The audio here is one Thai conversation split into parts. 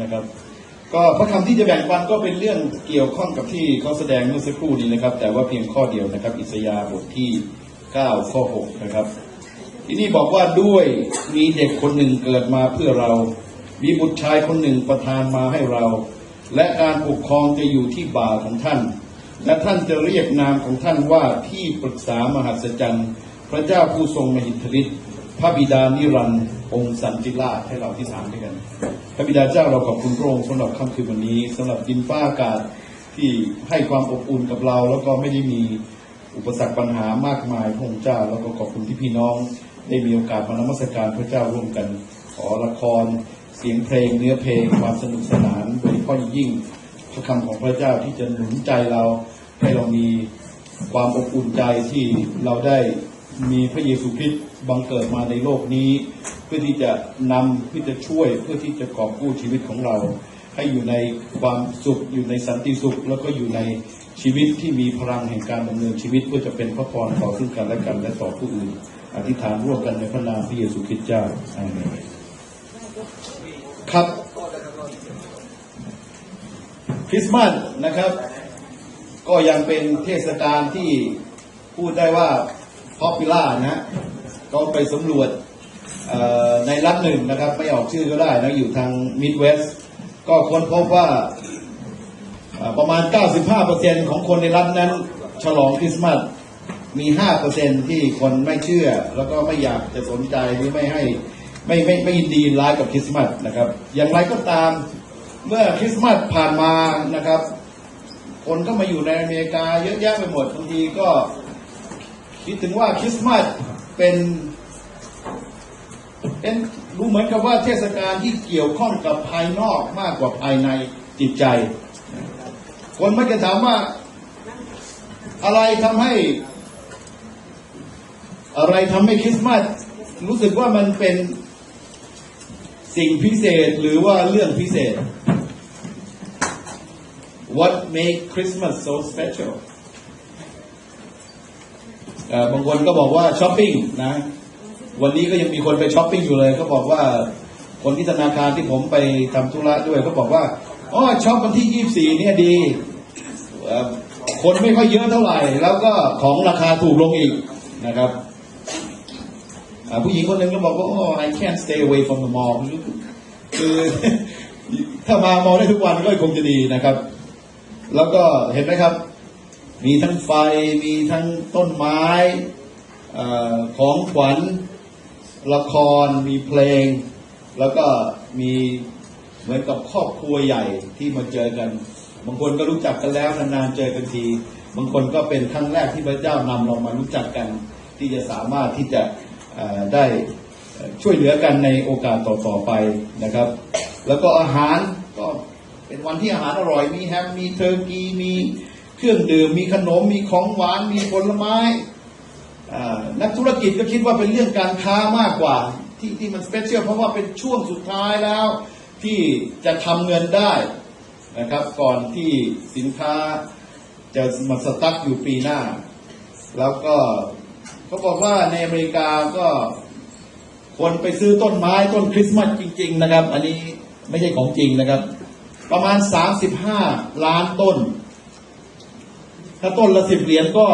นะครับ ก็พระคำที่จะแบ่งปันก็เป็นเรื่องเกี่ยวข้องกับที่เขาแสดงเมื่อสักครู่นี้นะครับ แต่ว่าเพียงข้อเดียวนะครับ อิสยาบทที่ 9 ข้อ 6 นะครับ ที่นี่บอกว่าด้วยมีเด็กคนหนึ่งเกิดมาเพื่อเรา มีบุตรชายคนหนึ่งประทานมาให้เรา และการปกครองจะอยู่ที่บ่าของท่าน และท่านจะเรียกนามของท่านว่าที่ปรึกษามหัศจรรย์พระเจ้าผู้ทรงมหิทธิฤทธิ์พระบิดานิรันดร์องค์สันติราชให้เราที่สามด้วยกัน พระบิดาเจ้าเราขอบคุณพระองค์สำหรับค่ำคืนวันนี้สำหรับดินฟ้าอากาศที่ให้ความอบอุ่นกับเรา แล้วก็ไม่ได้มีอุปสรรคปัญหามากมายพระองค์เจ้า แล้วก็ขอบคุณที่พี่น้องได้มีโอกาสมานมัสการพระเจ้าร่วมกัน ขอละคร เสียงเพลง เนื้อเพลง ความสนุกสนานโดยเฉพาะอย่งยิ่งพระคำของพระเจ้าที่จะหนุนใจเราให้เรามีความอบอุ่นใจที่เราได้ มีพระเยซูคริสต์บังเกิดมาในโลกนี้ เพื่อที่จะนำเพื่อจะช่วยเพื่อที่จะกอบกู้ชีวิตของเรา ให้อยู่ในความสุขอยู่ในสันติสุข แล้วก็อยู่ในชีวิตที่มีพลังแห่งการดำเนินชีวิตเพื่อจะเป็นพระพรต่อซึ่งกันและกันและต่อผู้อื่น อธิษฐานร่วมกันในพระนามพระเยซูคริสต์เจ้าอาเมนครับคริสต์มาสนะครับ ก็ยังเป็นเทศกาลที่พูดได้ว่า พ o p ปิล่านะ ก็ไปสำรวจในรัฐหนึ่งนะครับ ไม่ออกชื่อก็ได้นะ อยู่ทางมิดเวสก็ค้นพบว่าเอ่อประมาณ 95%ของคนในรัฐนั้น ฉลองคริสต์มาสมี 5%ที่คนไม่เชื่อ แล้วก็ไม่อยากจะสนใจหรือไม่ให้ไม่ไม่ไม่ยินดีร้ายกับคริสต์มาสนะครับ อย่างไรก็ตามเมื่อคริสต์มาสผ่านมานะครับ คนก็มาอยู่ในอเมริกาเยอะแยะไปหมดบางทีก็ คิดถึงว่าคริสต์มาสเป็นเป็นดูเหมือนกับว่าเทศกาลที่เกี่ยวข้องกับภายนอกมากกว่าภายในจิตใจ คนมักจะถามว่าอะไรทำให้ อะไรทำให้คริสต์มาสรู้สึกว่ามันเป็นสิ่งพิเศษหรือว่าเรื่องพิเศษ What make Christmas so special บางคนก็บอกว่าช้อปปิ้งนะวันนี้ก็ยังมีคนไปช้อปปิ้งอยู่เลยเขาบอกว่าคนที่ธนาคารที่ผมไปทำธุระด้วยเขาบอกว่าอ๋อช็อปวันที่24เนี่ยดีคนไม่ค่อยเยอะเท่าไหร่ แล้วก็ของราคาถูกลงอีกนะครับผู้หญิงคนหนึ่งก็บอกว่า oh I can't stay away from the mall คือถ้ามามอได้ทุกวันก็คงจะดีนะครับ แล้วก็เห็นไหมครับ มีทั้งไฟมีทั้งต้นไม้อของขวัญละครมีเพลง แล้วก็มีเหมือนกับครอบครัวใหญ่ที่มาเจอกัน บางคนก็รู้จักกันแล้วนานๆเจอกันทีบางคนก็เป็นครั้งแรกที่พระเจ้านำเรามารู้จักกัน ที่จะสามารถที่จะได้ช่วยเหลือกันในโอกาสต่อๆไปนะครับ แล้วก็อาหารก็เป็นวันที่อาหารอร่อยมีแฮมมีเทอร์กีมี เครื่องดื่มมีขนมมีของหวานมีผลไม้นักธุรกิจก็คิดว่าเป็นเรื่องการค้ามากกว่า ที่ที่มันสเปเชียลเพราะว่าเป็นช่วงสุดท้ายแล้ว ที่จะทำเงินได้นะครับ ก่อนที่สินค้าจะมาสต็อกอยู่ปีหน้า แล้วก็เขาบอกว่าในอเมริกาก็คนไปซื้อต้นไม้ต้นคริสต์มาสจริง ๆ นะครับ อันนี้ไม่ใช่ของจริงนะครับ ประมาณ 35 ล้านต้น ถ้าต้นละสิบเหรียญก็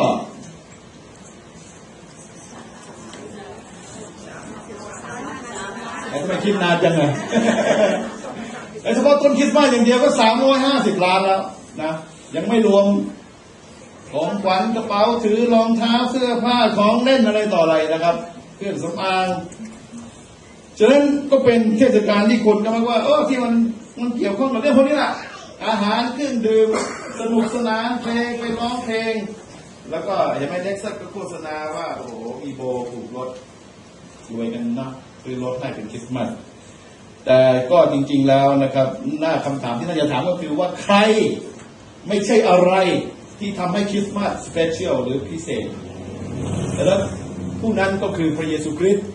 ไอ้ทำไมคิดนานจังเลยไอ้เฉพาะต้นคริสต์มาสอย่างเดียวก็350ล้านแล้วนะยังไม่รวม ของขวัญกระเป๋าถือรองเท้าเสื้อผ้าของเล่นอะไรต่ออะไรนะครับ เครื่องสำอางฉะนั้นก็เป็นเทศกาลที่คนก็มักว่าเออที่มันมันเกี่ยวข้องกับเรื่องพวกนี้แหละอาหารเครื่องดื่ม สนุกสนานเพลงไปร้องเพลง แล้วก็เห็นไหมเล็กซัสก็โฆษณาว่าโอ้โหมีโบถูกรถรวยกันเนาะซื้อรถให้เป็นคริสต์มาสแต่ก็จริง ๆแล้วนะครับ หน้าคำถามที่น่าจะถามก็คือว่าใครไม่ใช่อะไรที่ทำให้คริสต์มาสสเปเชียลหรือพิเศษแล้วผู้นั้นก็คือพระเยซูคริสต์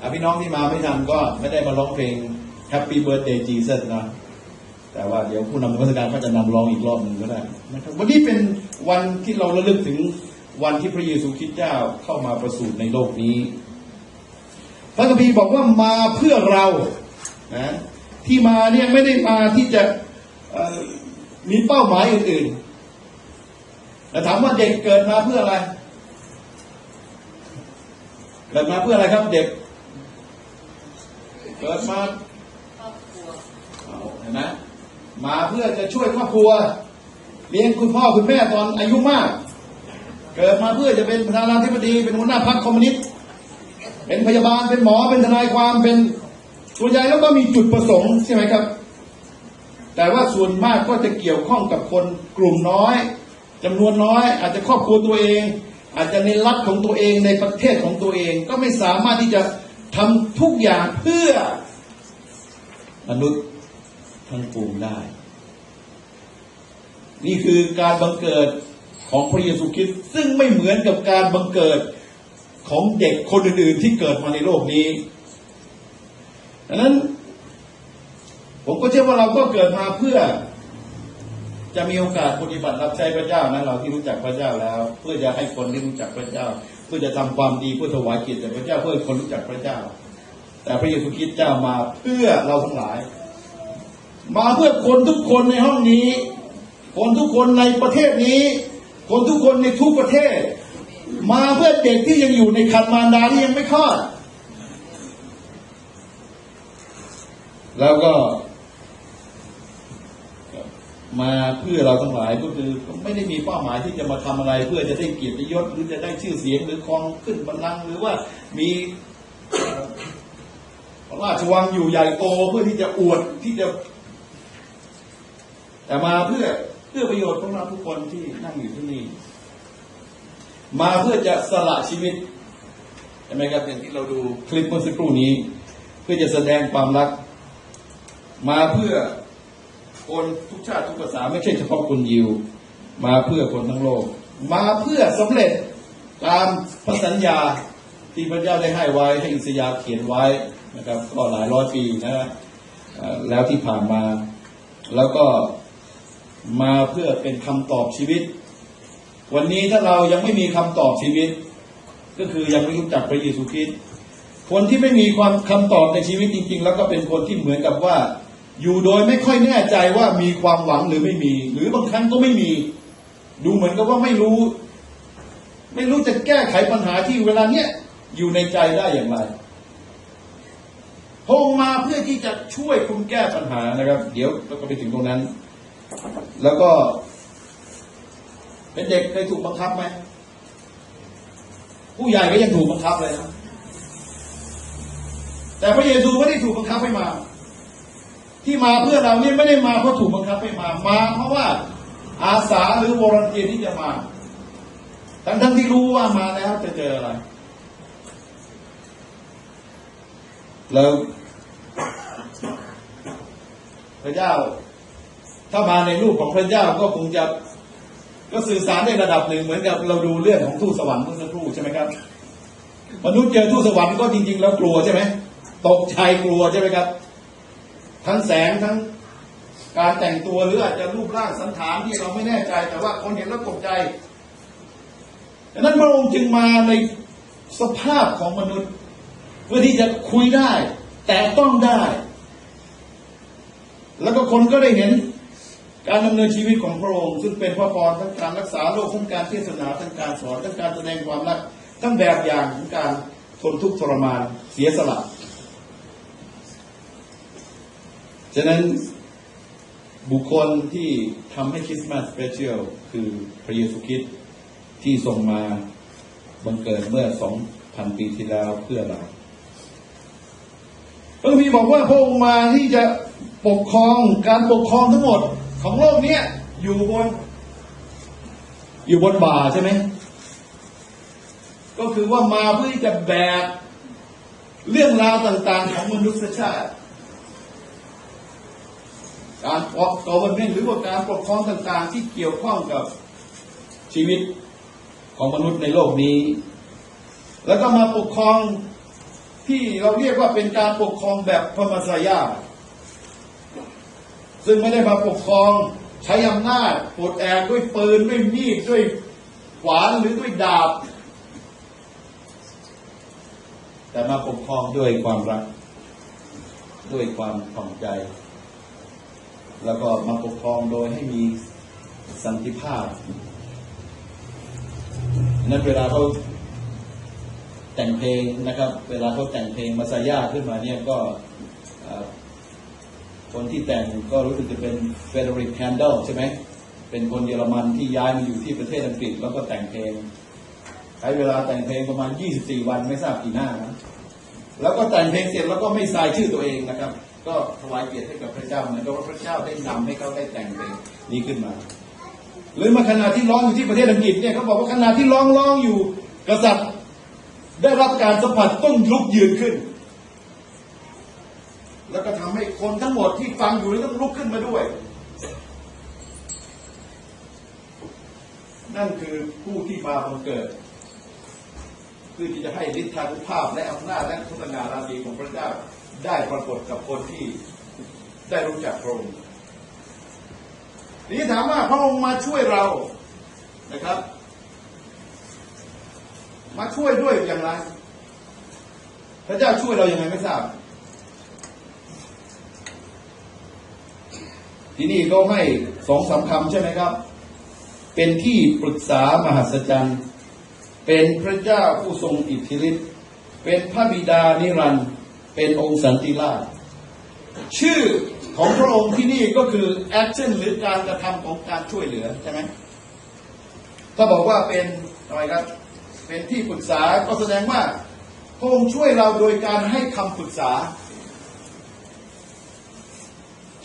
อะพี่น้องที่มาไม่ทันก็ไม่ได้มาร้องเพลง Happy Birthday Jesus นะ แต่ว่าเดี๋ยวผู้นำนมัสการก็จะนำร้องอีกรอบหนึ่งก็ได้นะครับวันนี้เป็นวันที่เราระลึกถึงวันที่พระเยซูคริสต์เจ้าเข้ามาประสูติในโลกนี้ พระคัมภีร์บอกว่ามาเพื่อเรานะที่มาเนี่ยไม่ได้มาที่จะเอ่อมีเป้าหมายอื่นๆแต่ถามว่าเด็กเกิดมาเพื่ออะไร เกิดมาเพื่ออะไรครับ เด็ก เกิดมาครอบครัวเอาเห็นไหม มาเพื่อจะช่วยครอบครัว เลี้ยงคุณพ่อคุณแม่ตอนอายุมาก เกิดมาเพื่อจะเป็นประธานาธิบดีเป็นหัวหน้าพรรคคอมมิวนิสต์เป็นพยาบาลเป็นหมอเป็นทนายความเป็นส่วนใหญ่แล้วก็มีจุดประสงค์ใช่ไหมครับ แต่ว่าส่วนมากก็จะเกี่ยวข้องกับคนกลุ่มน้อยจำนวนน้อย อาจจะครอบครัวตัวเอง อาจจะในรัฐของตัวเองในประเทศของตัวเอง ก็ไม่สามารถที่จะทำทุกอย่างเพื่อมนุษย์ ทั้งปวงได้ นี่คือการบังเกิดของพระเยซูคริสต์ซึ่งไม่เหมือนกับการบังเกิดของเด็กคนอื่น ๆ ที่เกิดมาในโลกนี้ดังนั้น ผมก็เชื่อว่าเราก็เกิดมาเพื่อ จะมีโอกาสปฏิบัติรับใช้พระเจ้านะเราที่รู้จักพระเจ้าแล้ว เพื่อจะให้คนที่รู้จักพระเจ้า เพื่อจะทำความดีเพื่อถวายเกียรติแด่พระเจ้าเพื่อคนรู้จักพระเจ้า แต่พระเยซูคริสต์เจ้ามาเพื่อเราทั้งหลาย มาเพื่อคนทุกคนในห้องนี้ คนทุกคนในประเทศนี้ คนทุกคนในทุกประเทศ มาเพื่อเด็กที่ยังอยู่ในคันมารดาที่ยังไม่คลอด แล้วก็ มาเพื่อเราทั้งหลายก็คือไม่ได้มีเป้าหมายที่จะมาทำอะไร เพื่อจะได้เกียรติยศหรือจะได้ชื่อเสียงหรือครองขึ้นบัลลังก์หรือว่ามีเพระราชวังอยู่ใหญ่โตเพื่อที่จะอวดที่จะ แต่มาเพื่อเพื่อประโยชน์ของเราทุกคนที่นั่งอยู่ที่นี่ มาเพื่อจะสละชีวิตใช่ไหมครับอย่างที่เราดูคลิปเมื่อสักครู่นี้ เพื่อจะแสดงความรัก มาเพื่อคนทุกชาติทุกภาษาไม่ใช่เฉพาะคนยิว มาเพื่อคนทั้งโลก มาเพื่อสำเร็จตามพระสัญญาที่พระเจ้าได้ให้ไว้ให้อิสยาห์เขียนไว้นะครับ ก็หลายร้อยปีนะฮะแล้วที่ผ่านมา แล้วก็ มาเพื่อเป็นคำตอบชีวิต วันนี้ถ้าเรายังไม่มีคำตอบชีวิต ก็คือยังไม่รู้จักพระเยซูคริสต์คนที่ไม่มีความคำตอบในชีวิตจริง ๆ แล้วก็เป็นคนที่เหมือนกับว่า อยู่โดยไม่ค่อยแน่ใจว่ามีความหวังหรือไม่มี หรือบางครั้งก็ไม่มี ดูเหมือนกับว่าไม่รู้ ไม่รู้จะแก้ไขปัญหาที่เวลาเนี้ยอยู่ในใจได้อย่างไรพระองค์มาเพื่อที่จะช่วยคุณแก้ปัญหานะครับ เดี๋ยวเราก็ไปถึงตรงนั้น แล้วก็ เป็นเด็กเคยถูกบังคับไหมผู้ใหญ่ก็ยังถูกบังคับเลยนะแต่พระเยซูไม่ได้ถูกบังคับให้มา ที่มาเพื่อเราเนี่ยไม่ได้มาเพราะถูกบังคับให้มา มาเพราะว่า อาสาหรือวอร์เทียที่จะมาทั้งทั้งที่รู้ว่ามาแล้วจะเจออะไร แล้วพระเจ้า ถ้ามาในรูปของพระเจ้าก็คงจะก็สื่อสารในระดับหนึ่งเหมือนกับเราดูเรื่องของทูตสวรรค์เมื่อสักครู่ใช่ไหมครับ มนุษย์เจอทูตสวรรค์ก็จริง ๆ แล้วกลัวใช่ไหมตกใจกลัวใช่ไหมครับ ทั้งแสงทั้งการแต่งตัวหรืออาจจะรูปร่างสันฐานที่เราไม่แน่ใจ แต่ว่าคนเห็นแล้วตกใจดังนั้นพระองค์จึงมาในสภาพของมนุษย์ เพื่อที่จะคุยได้ แต่ต้องได้ แล้วก็คนก็ได้เห็น การดำเนินชีวิตของพระองค์ซึ่งเป็นพระพรทั้งการรักษาโรคทั้งการเทศนาทั้งการสอนทั้งการแสดงความรักทั้งแบบอย่างของการทนทุกข์ทรมานเสียสละฉะนั้นบุคคลที่ทำให้คริสต์มาสสเปเชียลคือพระเยซูคริสต์ที่ทรงมาบังเกิดเมื่อสองพันปีที่แล้วเพื่อเราพระคัมภีร์บอกว่าพระองค์มาที่จะปกครองการปกครองทั้งหมด ของโลกเนี้ยอยู่บน อยู่บนบ่าใช่ไหม ก็คือว่ามาเพื่อที่จะแบกเรื่องราวต่างๆ ของมนุษยชาติ การปกครองหรือว่าการปกครองต่างๆ ที่เกี่ยวข้องกับชีวิตของมนุษย์ในโลกนี้ แล้วก็มาปกครองที่เราเรียกว่าเป็นการปกครองแบบพมาสายา ซึ่งไม่ได้มาปกครองใช้อำนาจปลดแอกด้วยปืนด้วยมีดด้วยขวานหรือด้วยดาบ แต่มาปกครองด้วยความรัก ด้วยความถ่อมใจ แล้วก็มาปกครองโดยให้มีสันติภาพนั้นเวลาเขาแต่งเพลงนะครับ เวลาเขาแต่งเพลงมาซาย่าขึ้นมาเนี่ยก็ คนที่แต่งก็รู้สึกจะเป็นเฟเดริกแฮนเดลใช่ไหมเป็นคนเยอรมันที่ย้ายมาอยู่ที่ประเทศอังกฤษแล้วก็แต่งเพลงใช้เวลาแต่งเพลงประมาณ 24 วันไม่ทราบกี่หน้านะแล้วก็แต่งเพลงเสร็จแล้วก็ไม่ทรายชื่อตัวเองนะครับ ก็ถวายเกียรติให้กับพระเจ้าเหมือนกับว่าพระเจ้าได้นำให้เขาได้แต่งเพลงนี้ขึ้นมา หรือมาขณะที่ร้องอยู่ที่ประเทศอังกฤษเนี่ยเขาบอกว่าขณะที่ร้องร้องอยู่กษัตริย์ได้รับการสัมผัสต้องลุกยืนขึ้น แล้วก็ทำให้คนทั้งหมดที่ฟังอยู่นี่ต้องลุกขึ้นมาด้วย นั่นคือผู้ที่มาบังเกิดเพื่อที่จะให้ฤทธานุภาพและอำนาจและพุทธนาราศีของพระเจ้าได้ปรากฏกับคนที่ได้รู้จักพระองค์นี้ถามว่าพระองค์มาช่วยเรานะครับ มาช่วยด้วยอย่างไร พระเจ้าช่วยเราอย่างไรไม่ทราบ ที่นี่ก็ให้สองสามคำใช่ไหมครับ เป็นที่ปรึกษามหัศจรรย์ เป็นพระเจ้าผู้ทรงอิทธิฤทธิ์เป็นพระบิดานิรันดร์เป็นองค์สันติราชชื่อของพระองค์ที่นี่ก็คือ action หรือการกระทำของการช่วยเหลือใช่ไหมถ้าบอกว่าเป็นอะไรครับ เป็นที่ปรึกษาก็แสดงว่าพระองค์ช่วยเราโดยการให้คำปรึกษา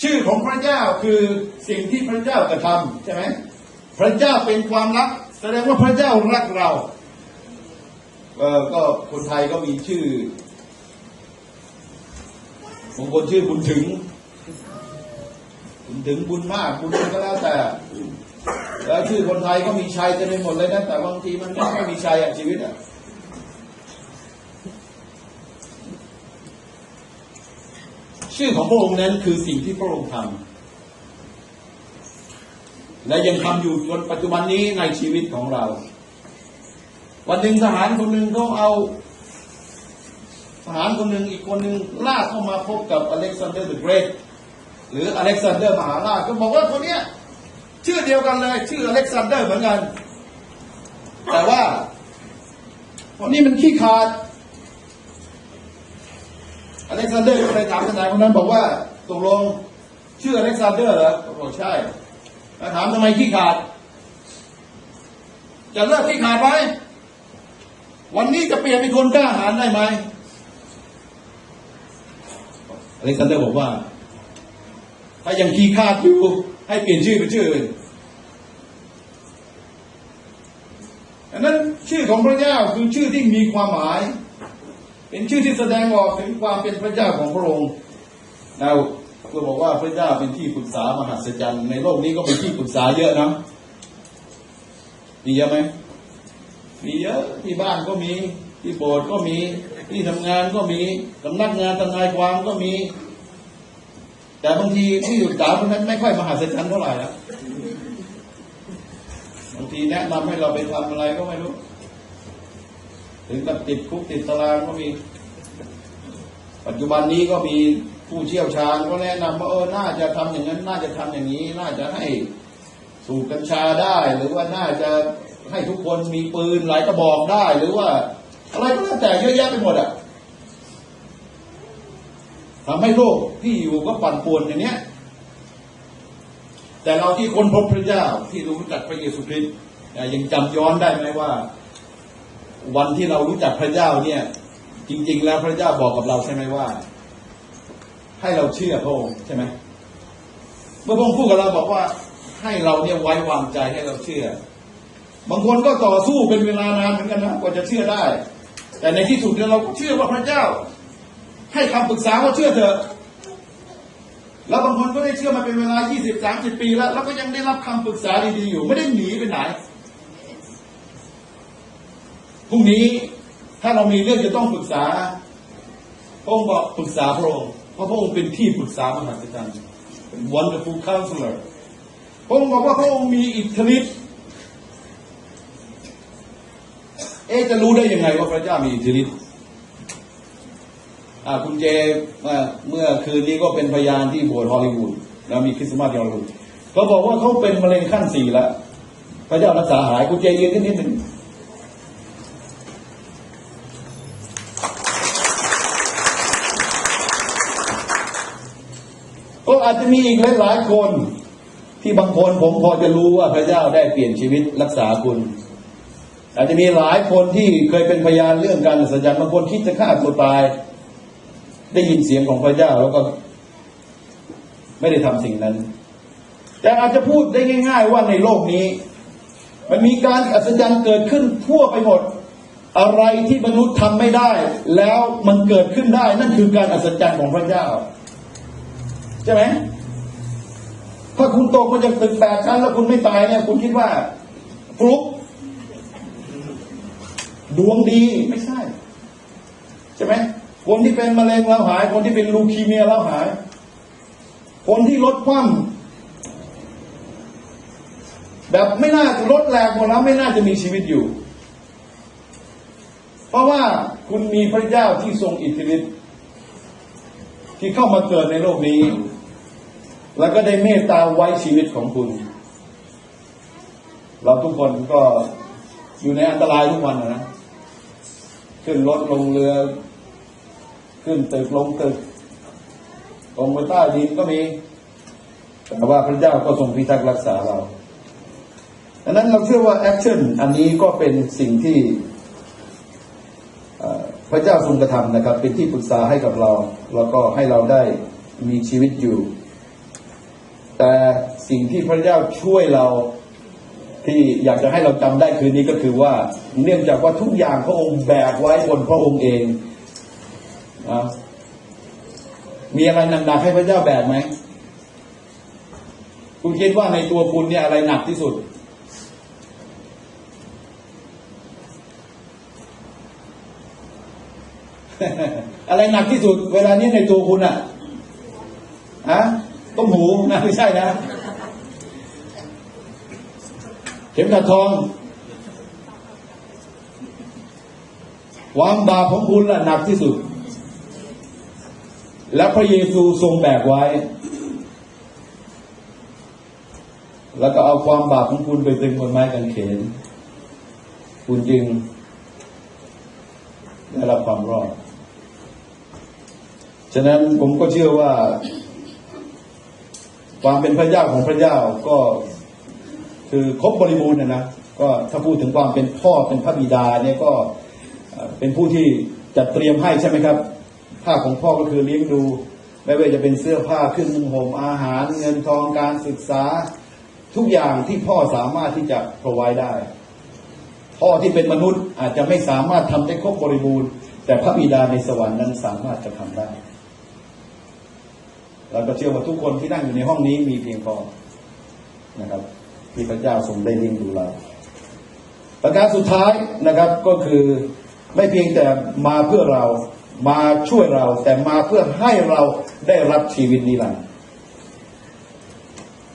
ชื่อของพระเจ้าคือสิ่งที่พระเจ้ากระทำใช่ไหมพระเจ้าเป็นความรัก แสดงว่าพระเจ้ารักเราเออก็คนไทยก็มีชื่อบางคนชื่อบุญถึงบุญถึงบุญมากบุญก็แล้วแต่ แล้วชื่อคนไทยก็มีชัยเต็มไปหมดเลยนะแต่บางทีมันไม่มีชัยอะชีวิตอะ ชื่อของพระองค์นั้นคือสิ่งที่พระองค์ทำและยังทำอยู่จนปัจจุบันนี้ในชีวิตของเรา วันหนึ่งทหารคนหนึ่งเขาเอาทหารคนหนึ่งอีกคนหนึ่งลากเข้ามาพบกับอเล็กซานเดอร์เดอะเกรทหรืออเล็กซานเดอร์มหาราชก็บอกว่าคนเนี้ยชื่อเดียวกันเลย ชื่ออเล็กซานเดอร์เหมือนกัน แต่ว่าคนนี้มันขี้ขาด อเล็กซานเดอร์ก็เลยถามทนายคนนั้นบอกว่าตกลงชื่ออเล็กซานเดอร์เหรอบอกใช่แล้วถามทำไมขี้ขาด จะเลิกขี้ขาดไหมวันนี้จะเปลี่ยนเป็นคนกล้าหาญได้ไหมอเล็กซานเดอร์บอกว่า ถ้ายังขี้ขาดอยู่ให้เปลี่ยนชื่อเป็นชื่ออื่นอันนั้นชื่อของพระเจ้าคือชื่อที่มีความหมาย เป็นชื่อที่แสดงออกถึงความเป็นพระเจ้าของพระองค์เราก็บอกว่าพระเจ้าเป็นที่ปรึกษามหัศจรรย์ในโลกนี้ก็เป็นที่ปรึกษาเยอะนะมีเยอะไหมมีเยอะที่บ้านก็มี ที่โบสถ์ก็มี ที่ทำงานก็มีสำนักงานทนายความก็มี แต่บางทีที่ปรึกษาคนนั้นไม่ค่อยมหัศจรรย์เท่าไหร่นะบางทีแนะนำให้เราไปทำอะไรก็ไม่รู้ ถึงกับติดคุกติดตารางก็มี ปัจจุบันนี้ก็มีผู้เชี่ยวชาญก็แนะนำว่าเออน่าจะทำอย่างนั้น น่าจะทำอย่างนี้ น่าจะให้สูบกัญชาได้ หรือว่าน่าจะให้ทุกคนมีปืนหลายกระบอกได้ หรือว่า อะไรก็แล้วแต่เยอะแยะไปหมดอะทำให้โลกที่อยู่ก็ปั่นป่วนอย่างเนี้ย แต่เราที่คนพบพระเจ้าที่รู้จักพระเยซูคริสต์ยังจำย้อนได้ไหมว่า วันที่เรารู้จักพระเจ้าเนี่ย จริง ๆ แล้วพระเจ้าบอกกับเราใช่ไหมว่า ให้เราเชื่อพระองค์ใช่ไหมเมื่อพระองค์พูดกับเราบอกว่า ให้เราเนี่ยไว้วางใจให้เราเชื่อ บางคนก็ต่อสู้เป็นเวลานานเหมือนกันนะกว่าจะเชื่อได้ แต่ในที่สุดเนี่ยเราก็เชื่อว่าพระเจ้า ให้คำปรึกษาว่าเชื่อเถอะแล้วบางคนก็ได้เชื่อมาเป็นเวลา 20 30 ปีแล้ว แล้วก็ยังได้รับคำปรึกษาดีๆอยู่ ไม่ได้หนีไปไหน รุ่งนี้ถ้าเรามีเรื่องจะต้องปรึกษาพระองค์บอกปรึกษาพระองค์เพราะพระองค์เป็นที่ปรึกษามหาศาลเป็น wonderful counselor พระองค์บอกว่าพระองค์มีอิทธิฤทธิ์เอ๊จะรู้ได้ยังไงว่าพระเจ้ามีอิทธิฤทธิ์อ่าคุณเจเมื่อเมื่อคืนนี้ก็เป็นพยานที่โบสถ์ฮอลลีวูดแล้วมีคริสต์มาสที่ฮอลลีวูดเขาบอกว่าเขาเป็นมะเร็งขั้นสี่แล้ว พระเจ้ารักษาหายคุณเจยืนขึ้นนิดหนึ่ง ก็อาจจะมีอีกหลายๆคน ที่บางคนผมพอจะรู้ว่าพระเจ้าได้เปลี่ยนชีวิตรักษาคุณ อาจจะมีหลายคนที่เคยเป็นพยานเรื่องการอัศจรรย์บางคนคิดจะฆ่าตัวตาย ได้ยินเสียงของพระเจ้าแล้วก็ ไม่ได้ทำสิ่งนั้น แต่อาจจะพูดได้ง่าย ๆ ว่าในโลกนี้ มันมีการอัศจรรย์เกิดขึ้นทั่วไปหมดอะไรที่มนุษย์ทำไม่ได้ แล้วมันเกิดขึ้นได้ นั่นคือการอัศจรรย์ของพระเจ้า ใช่ไหมถ้าคุณตกมาจากตึกแปดชั้นแล้วคุณไม่ตายเนี่ย คุณคิดว่าฟลุกดวงดีไม่ใช่ ใช่ไหมคนที่เป็นมะเร็งแล้วหาย คนที่เป็นลูคีเมียแล้วหาย คนที่ลดความแบบไม่น่าจะลดแรงหมดแล้วไม่น่าจะมีชีวิตอยู่ เพราะว่าคุณมีพระเจ้าที่ทรงอิทธิฤทธิ์ที่เข้ามาเกิดในโลกนี้ แล้วก็ได้เมตตาไว้ชีวิตของคุณ เราทุกคนก็อยู่ในอันตรายทุกวันนะขึ้นรถลงเรือ ขึ้นตึกลงตึกลงไปใต้ดินก็มีแต่ว่าพระเจ้าก็ทรงพิทักษ์รักษาเราดังนั้นเราเชื่อว่าแอคชั่นอันนี้ก็เป็นสิ่งที่พระเจ้าทรงกระทำนะครับ เป็นที่ปรึกษาให้กับเรา แล้วก็ให้เราได้มีชีวิตอยู่ แต่สิ่งที่พระเจ้าช่วยเราที่อยากจะให้เราจำได้คืนนี้ก็คือว่า เนื่องจากว่าทุกอย่างพระองค์แบกไว้บนพระองค์เองนะมีอะไรหนักๆให้พระเจ้าแบกไหมคุณคิดว่าในตัวคุณเนี่ยอะไรหนักที่สุด อะไรหนักที่สุด เวลานี้ในตัวคุณอะฮะ ต้มหูนะไม่ใช่นะเข็มขัดทองความบาปของคุณล่ะหนักที่สุด และพระเยซูทรงแบกไว้ แล้วก็เอาความบาปของคุณไปตึงบนไม้กางเขน คุณจึงได้รับความรอด ฉะนั้นผมก็เชื่อว่า ความเป็นพระเจ้าของพระเจ้าก็คือครบบริบูรณ์นะนะก็ถ้าพูดถึงความเป็นพ่อเป็นพระบิดาเนี่ยก็เป็นผู้ที่จัดเตรียมให้ใช่ไหมครับภาของพ่อก็คือเลี้ยงดู ไม่ว่าจะเป็นเสื้อผ้าเครื่องนุ่งห่มอาหาร เงินทองการศึกษาทุกอย่างที่พ่อสามารถที่จะพรไว้ได้ พ่อที่เป็นมนุษย์อาจจะไม่สามารถทำได้ครบบริบูรณ์ แต่พระบิดาในสวรรค์นั้นสามารถจะทำได้ เราก็เชื่อว่าทุกคนที่นั่งอยู่ในห้องนี้มีเพียงพอนะครับ ที่พระเจ้าทรงได้เลี้ยงดูเรา ประการสุดท้ายนะครับก็คือไม่เพียงแต่มาเพื่อเรามาช่วยเราแต่มาเพื่อให้เราได้รับชีวิตนิรันดร์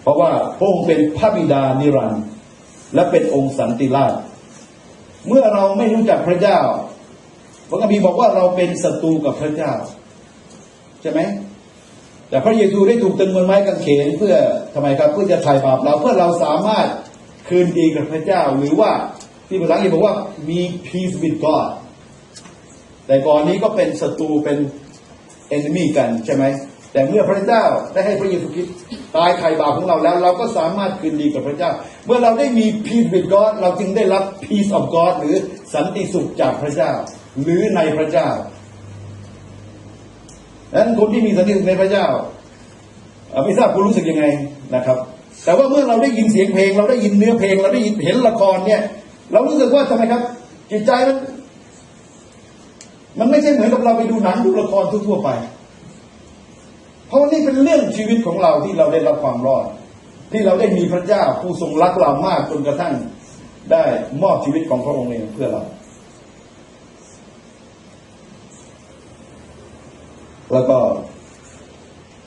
เพราะว่าพระองค์เป็นพระบิดานิรันดร์และเป็นองค์สันติราช เมื่อเราไม่รู้จักพระเจ้าพระคัมภีร์บอกว่าเราเป็นศัตรูกับพระเจ้า ใช่ไหม แต่พระเยซูได้ถูกตึงบนไม้กางเขนเพื่อทำไมครับเพื่อจะไถ่บาปเราเพื่อเราสามารถคืนดีกับพระเจ้า หรือว่าที่ภาษาอังกฤษบอกว่ามี peace with God แต่ก่อนนี้ก็เป็นศัตรูเป็น enemy กันใช่ไหมแต่เมื่อพระเจ้าได้ให้พระเยซูคริสต์ตายไถ่บาปของเราแล้ว เราก็สามารถคืนดีกับพระเจ้า เมื่อเราได้มี peace with God เราจึงได้รับ peace of God หรือสันติสุขจากพระเจ้า หรือในพระเจ้า ดังนั้นคนที่มีสันติสุขในพระเจ้าไม่ทราบคุณรู้สึกยังไงนะครับ แต่ว่าเมื่อเราได้ยินเสียงเพลง เราได้ยินเนื้อเพลง เราได้ยินเห็นละครเนี่ย เรารู้สึกว่าทำไมครับ จิตใจมัน มันไม่ใช่เหมือนกับเราไปดูหนังดูละครทั่วๆไป เพราะว่านี่เป็นเรื่องชีวิตของเราที่เราได้รับความรอด ที่เราได้มีพระเจ้าผู้ทรงรักเรามากจนกระทั่งได้มอบชีวิตของพระองค์เองเพื่อเรา แล้วก็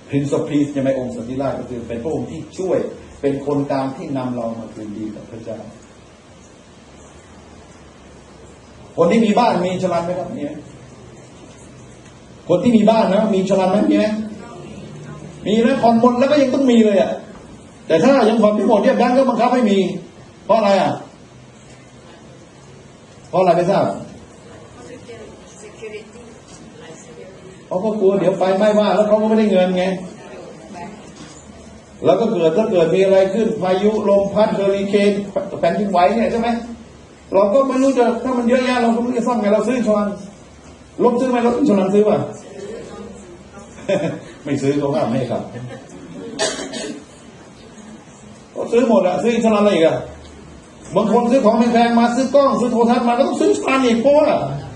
Prince of Peace ใช่ไหมองค์สันติราชก็คือเป็นพระองค์ที่ช่วยเป็นคนกลางที่นำเรามาคืนดีกับพระเจ้า คนที่มีบ้านมีชลันไหมครับเนี่ยคนที่มีบ้านนะมีชลันไหมมีไหมมีนะผ่อนหมดแล้วก็ยังต้องมีเลยอะแต่ถ้ายังผ่อนไม่หมดเนี่ยแบงก์ก็บังคับให้มี เพราะอะไรอะ เพราะอะไรไม่ทราบ เพราะเขากลัวเดี๋ยวไฟไหม้บ้านแล้วเขาก็ไม่ได้เงินไง แล้วก็เกิดถ้าเกิดมีอะไรขึ้นพายุลมพัดเฮอริเคนแผ่นดินไหวเนี่ยใช่ไหมเราก็ไม่รู้จะถ้ามันเยอะแยะเราก็ไม่รู้จะซ่อมไงเราซื้อชอนลบซื้อไหมรถชอนซื้อป่ะไม่ซื้อเขาห้าไม่ครับก็ซื้อหมดอะซื้ออินทรันอะไรอีกอะบางคนซื้อของแพงๆมาซื้อกล้องซื้อโทรทัศน์มาก็ต้องซื้อชานอีกเพราะ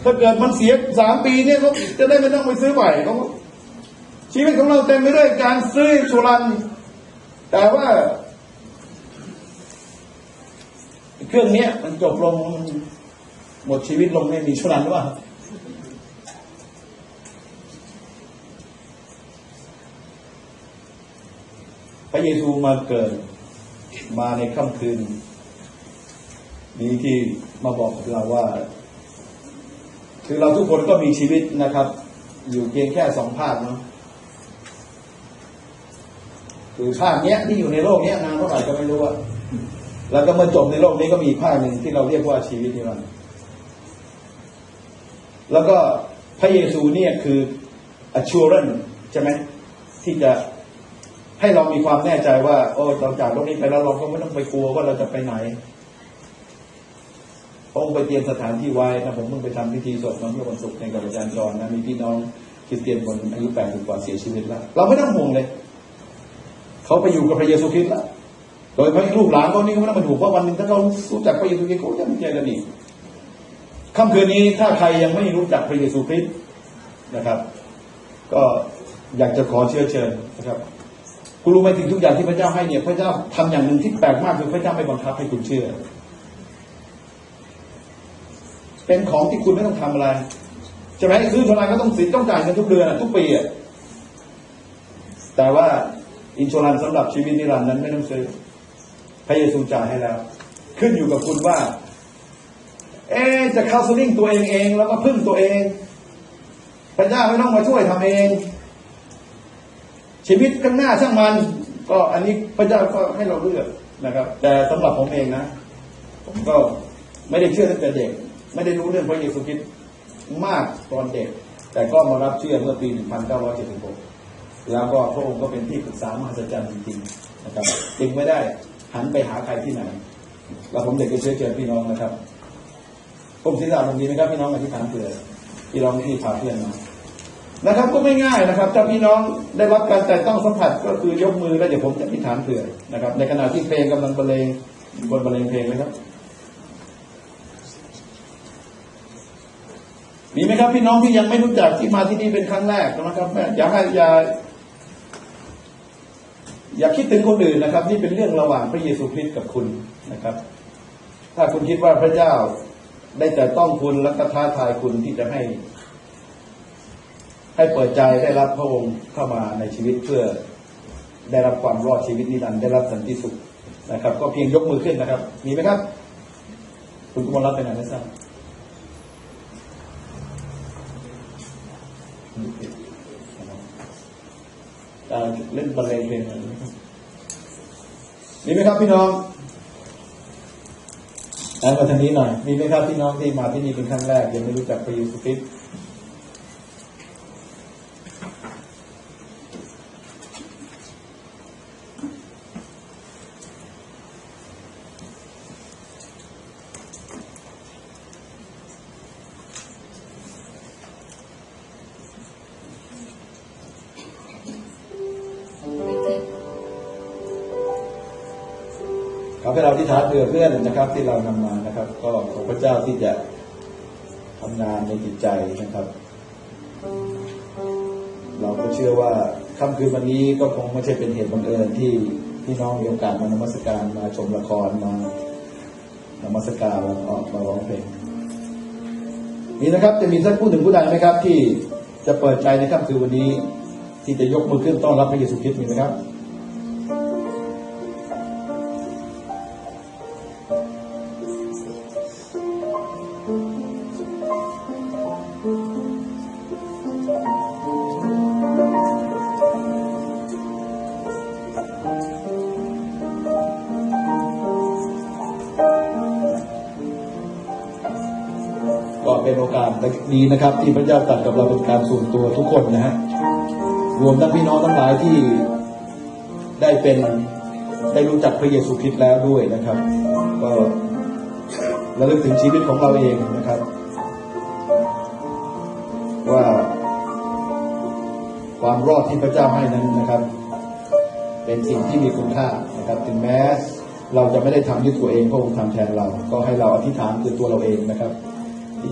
ถ้าเกิดมันเสียสามปีเนี่ยเขาจะได้ไม่ต้องไปซื้อใหม่เขาชีวิตของเราเต็มไปด้วยการซื้อชุรันแต่ว่า เครื่องเนี้ยมันจบลงหมดชีวิตลงไม่มีชุรันหรือเปล่าพระเยซูมาเกิดมาในค่ำคืน นี้ที่มาบอกกับเราว่า คือเราทุกคนก็มีชีวิตนะครับ อยู่เพียงแค่สองภาคเนาะคือภาคเนี้ยที่อยู่ในโลกเนี้ยนานเท่าไหร่ก็ไม่รู้อะแล้วก็เมื่อจบในโลกนี้ก็มีภาคหนึ่งที่เราเรียกว่าชีวิตนิรันดร์แล้วก็พระเยซูเนี่ยคือ assurance ใช่ไหมที่จะให้เรามีความแน่ใจว่า โอ้เราจากโลกนี้ไปแล้วเราก็ไม่ต้องไปกลัวว่าเราจะไปไหน พระองค์ไปเตรียมสถานที่ไว้นะผมเพิ่งไปทำพิธีศพมาเมื่อวันศุกร์ในกับอาจารย์จรนนะมีพี่น้องคริสเตียนคนอายุแปดสิบกว่าเสียชีวิตแล้วเราไม่ต้องห่วงเลย เขาไปอยู่กับพระเยซูคริสต์แล้วโดยพระลูกหลานเขานี่ก็ไม่ต้องมาถูกเพราะวันหนึ่งถ้าเขารู้จักพระเยซูคริสต์เขาจะไม่เจอกันอีกค่ำคืนนี้ถ้าใครยังไม่รู้จักพระเยซูคริสต์นะครับ ก็อยากจะขอเชื้อเชิญนะครับคุณรู้ไหมถึงทุกอย่างที่พระเจ้าให้เนี่ยพระเจ้าทำอย่างหนึ่งที่แปลกมากคือพระเจ้าไม่บังคับให้คุณเชื่อ เป็นของที่คุณไม่ต้องทำอะไรใช่ไหมซื้อเท่าไรก็ต้องสินต้องจ่ายเงินทุกเดือนทุกปีอะแต่ว่าอินช r รันสำหรับชีวิตนิรันดร์นั้นไม่ต้องซื้อพระเยซูจ่ายให้แล้ว ขึ้นอยู่กับคุณว่า เอ๊จะเข้าสลิ่งตัวเองเองแล้วก็พึ่งตัวเองพระเจ้าไม่ต้องมาช่วยทำเอง ชีวิตข้างหน้าช่างมัน ก็อันนี้พระเจ้าก็ให้เราเลือกนะครับ แต่สำหรับผมเองนะผมก็ไม่ได้เชื่อตั้งแต่เด็ก ไม่ได้รู้เรื่องพระเยซูคริสต์มากตอนเด็ก แต่ก็มารับเชื่อเมื่อปี 1976 แล้วก็พระองค์ก็เป็นที่ปรึกษามหัศจรรย์จริงๆนะครับจึงไม่ได้หันไปหาใครที่ไหน แล้วผมเด็กก็เชื้อเชิญพี่น้องนะครับผมศีรษะตรงนี้นะครับพี่น้องอธิษฐานเผื่อพี่น้องที่พาเพื่อนมานะครับก็ไม่ง่ายนะครับถ้าพี่น้องได้รับการแต่ต้องสัมผัสก็คือยกมือแล้วเดี๋ยวผมจะอธิษฐานเผื่อนะครับ ในขณะที่เพลงกำลังบรรเลงบนบรรเลงเพลงนะครับ มีไหมครับ พี่น้องที่ยังไม่รู้จักที่มาที่นี่เป็นครั้งแรกนะครับอย่าให้อย่าอย่าคิดถึงคนอื่นนะครับ นี่เป็นเรื่องระหว่างพระเยซูคริสต์กับคุณนะครับ ถ้าคุณคิดว่าพระเจ้าได้แต่ต้องคุณและก็ท้าทายคุณที่จะให้ ให้เปิดใจได้รับพระองค์เข้ามาในชีวิตเพื่อได้รับความรอดชีวิตนิรันดร์ได้รับสันติสุขนะครับ ก็เพียงยกมือขึ้นนะครับ มีไหมครับ คุณกุมรรัตน์ไปไหนไม่ทราบ การเล่นบอลเลงเพลงอะไรนะครับมีไหมครับพี่น้องอ่านมาทางนี้หน่อย มีไหมครับพี่น้องที่มาที่นี่เป็นครั้งแรก ยังไม่รู้จักพระเยซูคริสต์ ฐานเผื่อเพื่อนนะครับ ที่เรานำมานะครับ ก็ขอพระเจ้าที่จะทำงานในจิตใจนะครับ เราก็เชื่อว่าค่ำคืนวันนี้ก็คงไม่ใช่เป็นเหตุบังเอิญที่พี่น้องมีโอกาสมานมัสการมาชมละครมานมัสการแล้วก็มาร้องเพลงมีนะครับจะมีสักผู้หนึ่งผู้ใดไหมครับ ที่จะเปิดใจในค่ำคืนวันนี้ ที่จะยกมือขึ้นต้อนรับพระเยซูคริสต์มีไหมครับ อกาสดีนะครับ ที่พระเจ้าตรัสกับเราเป็นการส่วนตัวทุกคนนะฮะรวมทั้งพี่น้องทั้งหลายที่ได้เป็นได้รู้จักพระเยซูคริสต์แล้วด้วยนะครับ ก็ระลึกถึงชีวิตของเราเองนะครับ ว่าความรอดที่พระเจ้าให้นั้นนะครับ เป็นสิ่งที่มีคุณค่านะครับถึงแม้เราจะไม่ได้ทำด้วยตัวเองพระองค์ทำแทนเรา ก็ให้เราอธิษฐานคือตัวเราเองนะครับที่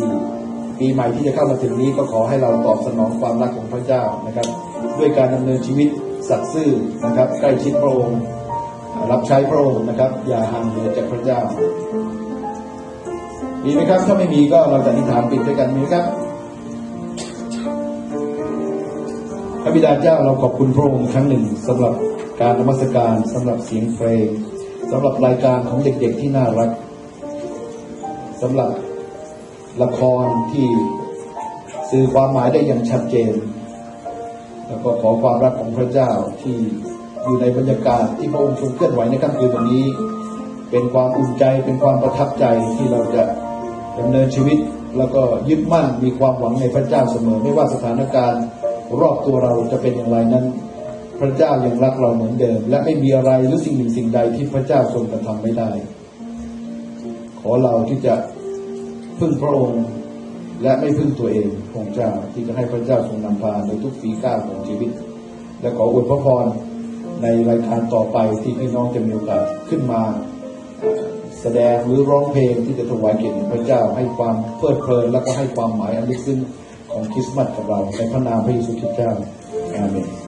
ปีใหม่ที่จะเข้ามาถึงนี้ก็ขอให้เราตอบสนองความรักของพระเจ้านะครับ ด้วยการดำเนินชีวิตสัตย์ซื่อนะครับ ใกล้ชิดพระองค์รับใช้พระองค์นะครับ อย่าห่างเหินจากพระเจ้ามีไหมครับ ถ้าไม่มีก็เราจะอธิษฐานปิดด้วยกันมีไหมครับพระบิดาเจ้าเราขอบคุณพระองค์ครั้งหนึ่งสำหรับการนมัสการสำหรับเสียงเพลงสำหรับรายการของเด็กๆที่น่ารักสำหรับ ละครที่สื่อความหมายได้อย่างชัดเจน แล้วก็ขอความรักของพระเจ้าที่อยู่ในบรรยากาศที่พระองค์ทรงเคลื่อนไหวในค่ำคืนวันนี้ เป็นความอุ่นใจเป็นความประทับใจที่เราจะดำเนินชีวิต แล้วก็ยึดมั่นมีความหวังในพระเจ้าเสมอ ไม่ว่าสถานการณ์รอบตัวเราจะเป็นอย่างไรนั้น พระเจ้ายังรักเราเหมือนเดิม และไม่มีอะไรหรือสิ่งหนึ่งสิ่งใดที่พระเจ้าทรงกระทำไม่ได้ ขอเราที่จะ พึ่งพระองค์ และไม่พึ่งตัวเองของเจ้าที่จะให้พระเจ้าทรงนำพาในทุกฝีก้าวของชีวิต และขออวยพระพรในรายการต่อไปที่พี่น้องจะมีโอกาสขึ้นมา แสดงหรือร้องเพลงที่จะถวายเกียรติพระเจ้าให้ความเพลิดเพลิน และก็ให้ความหมายอันลึกซึ้งของคริสต์มาสกับเราในพระนามพระเยซูคริสต์เจ้าอาเมน